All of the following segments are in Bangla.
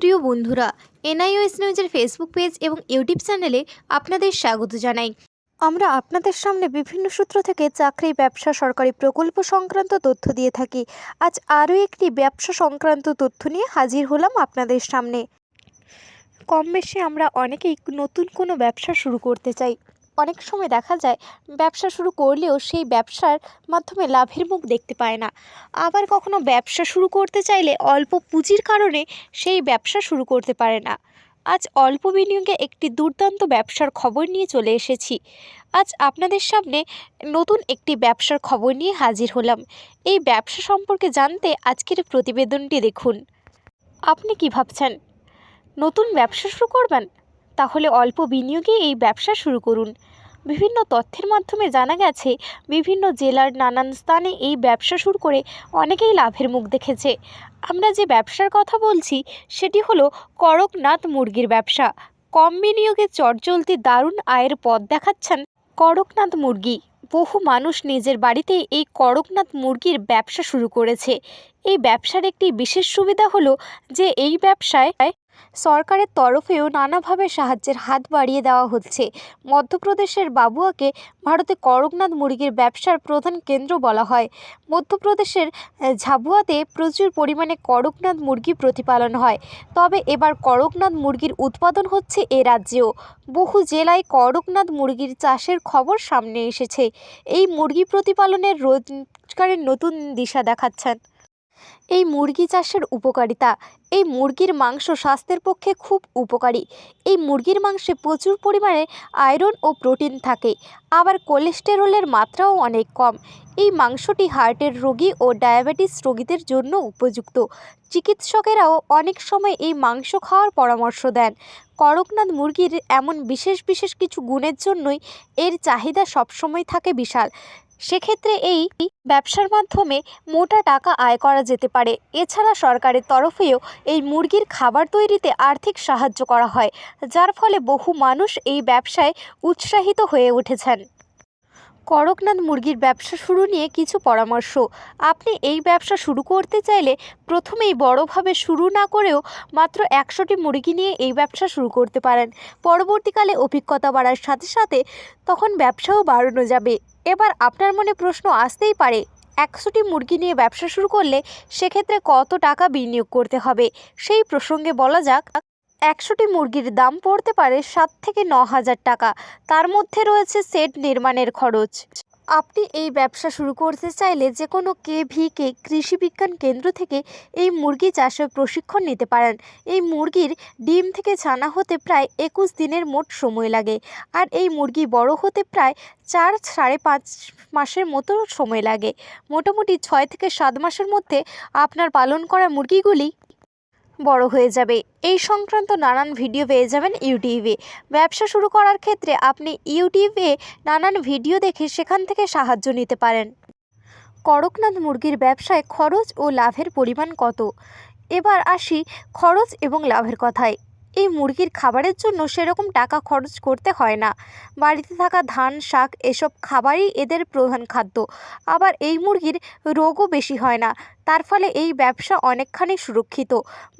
প্রিয় বন্ধুরা, এনআইওএস নিউজের ফেসবুক পেজ এবং ইউটিউব চ্যানেলে আপনাদের স্বাগত জানাই। আমরা আপনাদের সামনে বিভিন্ন সূত্র থেকে চাকরি, ব্যবসা, সরকারি প্রকল্প সংক্রান্ত তথ্য দিয়ে থাকি। আজ আরও একটি ব্যবসা সংক্রান্ত তথ্য নিয়ে হাজির হলাম আপনাদের সামনে। কম বেশি আমরা অনেকেই নতুন কোনো ব্যবসা শুরু করতে চাই। অনেক সময় দেখা যায় ব্যবসা শুরু করলেও সেই ব্যবসার মাধ্যমে লাভের মুখ দেখতে পায় না। আবার কখনো ব্যবসা শুরু করতে চাইলে অল্প পুঁজির কারণে সেই ব্যবসা শুরু করতে পারে না। আজ অল্প বিনিয়োগে একটি দুর্দান্ত ব্যবসার খবর নিয়ে চলে এসেছি। আজ আপনাদের সামনে নতুন একটি ব্যবসার খবর নিয়ে হাজির হলাম। এই ব্যবসা সম্পর্কে জানতে আজকের প্রতিবেদনটি দেখুন। আপনি কি ভাবছেন, নতুন ব্যবসা শুরু করবেন? তাহলে অল্প বিনিয়োগে এই ব্যবসা শুরু করুন। বিভিন্ন তথ্যের মাধ্যমে জানা গেছে, বিভিন্ন জেলার নানান স্থানে এই ব্যবসা শুরু করে অনেকেই লাভের মুখ দেখেছে। আমরা যে ব্যবসার কথা বলছি, সেটি হলো করকনাথ মুরগির ব্যবসা। কম বিনিয়োগে চটজলতি দারুণ আয়ের পথ দেখাচ্ছেন করকনাথ মুরগি। বহু মানুষ নিজের বাড়িতে এই করকনাথ মুরগির ব্যবসা শুরু করেছে। এই ব্যবসার একটি বিশেষ সুবিধা হলো যে এই ব্যবসায় সরকারের তরফেও নানাভাবে সাহায্যের হাত বাড়িয়ে দেওয়া হচ্ছে। মধ্যপ্রদেশের বাবুয়াকে ভারতে করকনাথ মুরগির ব্যবসার প্রধান কেন্দ্র বলা হয়। মধ্যপ্রদেশের ঝাবুয়াতে প্রচুর পরিমাণে করকনাথ মুরগি প্রতিপালন হয়। তবে এবার করকনাথ মুরগির উৎপাদন হচ্ছে এ রাজ্যেও। বহু জেলায় করকনাথ মুরগির চাষের খবর সামনে এসেছে। এই মুরগি প্রতিপালনের রোজগারের নতুন দিশা দেখাচ্ছেন। এই মুরগি চাষের উপকারিতা। এই মুরগির মাংস স্বাস্থ্যের পক্ষে খুব উপকারী। এই মুরগির মাংসে প্রচুর পরিমাণে আয়রন ও প্রোটিন থাকে। আবার কোলেস্টেরলের মাত্রাও অনেক কম। এই মাংসটি হার্টের রোগী ও ডায়াবেটিস রোগীদের জন্য উপযুক্ত। চিকিৎসকেরাও অনেক সময় এই মাংস খাওয়ার পরামর্শ দেন। করকনাথ মুরগির এমন বিশেষ বিশেষ কিছু গুণের জন্যই এর চাহিদা সবসময় থাকে বিশাল। সেক্ষেত্রে এই ব্যবসার মাধ্যমে মোটা টাকা আয় করা যেতে পারে। এছাড়া সরকারের তরফেও এই মুরগির খাবার তৈরিতে আর্থিক সাহায্য করা হয়, যার ফলে বহু মানুষ এই ব্যবসায় উৎসাহিত হয়ে উঠেছেন। করকনাথ মুরগির ব্যবসা শুরু নিয়ে কিছু পরামর্শ। আপনি এই ব্যবসা শুরু করতে চাইলে প্রথমেই বড়ভাবে শুরু না করেও মাত্র একশোটি মুরগি নিয়ে এই ব্যবসা শুরু করতে পারেন। পরবর্তীকালে অভিজ্ঞতা বাড়ার সাথে সাথে তখন ব্যবসাও বাড়ানো যাবে। এবার আপনার মনে প্রশ্ন আসতেই পারে, একশোটি মুরগি নিয়ে ব্যবসা শুরু করলে সেক্ষেত্রে কত টাকা বিনিয়োগ করতে হবে? সেই প্রসঙ্গে বলা যাক, একশোটি মুরগির দাম পড়তে পারে সাত থেকে ন হাজার টাকা। তার মধ্যে রয়েছে সেট নির্মাণের খরচ। আপনি এই ব্যবসা শুরু করতে চাইলে যে কোনো কেভিকে কৃষি বিজ্ঞান কেন্দ্র থেকে এই মুরগি চাষের প্রশিক্ষণ নিতে পারেন। এই মুরগির ডিম থেকে ছানা হতে প্রায় একুশ দিনের মোট সময় লাগে আর এই মুরগি বড় হতে প্রায় চার সাড়ে পাঁচ মাসের মতো সময় লাগে। মোটামুটি ছয় থেকে সাত মাসের মধ্যে আপনার পালন করা মুরগিগুলি বড় হয়ে যাবে। এই সংক্রান্ত নানান ভিডিও পেয়ে যাবেন ইউটিউবে ব্যবসা শুরু করার ক্ষেত্রে আপনি ইউটিউবে নানান ভিডিও দেখে সেখান থেকে সাহায্য নিতে পারেন। করকনাথ মুরগির ব্যবসায় খরচ ও লাভের পরিমাণ কত? এবার আসি খরচ এবং লাভের কথায়। এই মুরগির খাবারের জন্য সেরকম টাকা খরচ করতে হয় না। বাড়িতে থাকা ধান, শাক এসব খাবারই এদের প্রধান খাদ্য। আবার এই মুরগির রোগও বেশি হয় না। তার ফলে এই ব্যবসা অনেকখানি সুরক্ষিত।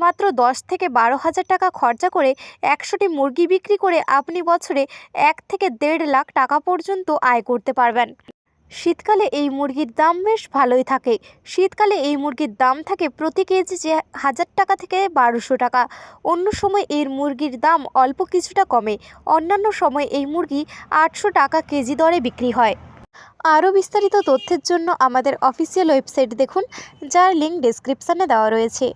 মাত্র দশ থেকে বারো হাজার টাকা খরচা করে একশোটি মুরগি বিক্রি করে আপনি বছরে এক থেকে দেড় লাখ টাকা পর্যন্ত আয় করতে পারবেন। শীতকালে এই মুরগির দাম বেশ ভালোই থাকে। শীতকালে এই মুরগির দাম থাকে প্রতি কেজি যে হাজার টাকা থেকে বারোশো টাকা। অন্য সময় এর মুরগির দাম অল্প কিছুটা কমে। অন্যান্য সময় এই মুরগি আটশো টাকা কেজি দরে বিক্রি হয়। আরও বিস্তারিত তথ্যের জন্য আমাদের অফিসিয়াল ওয়েবসাইট দেখুন, যার লিঙ্ক ডেসক্রিপশানে দেওয়া রয়েছে।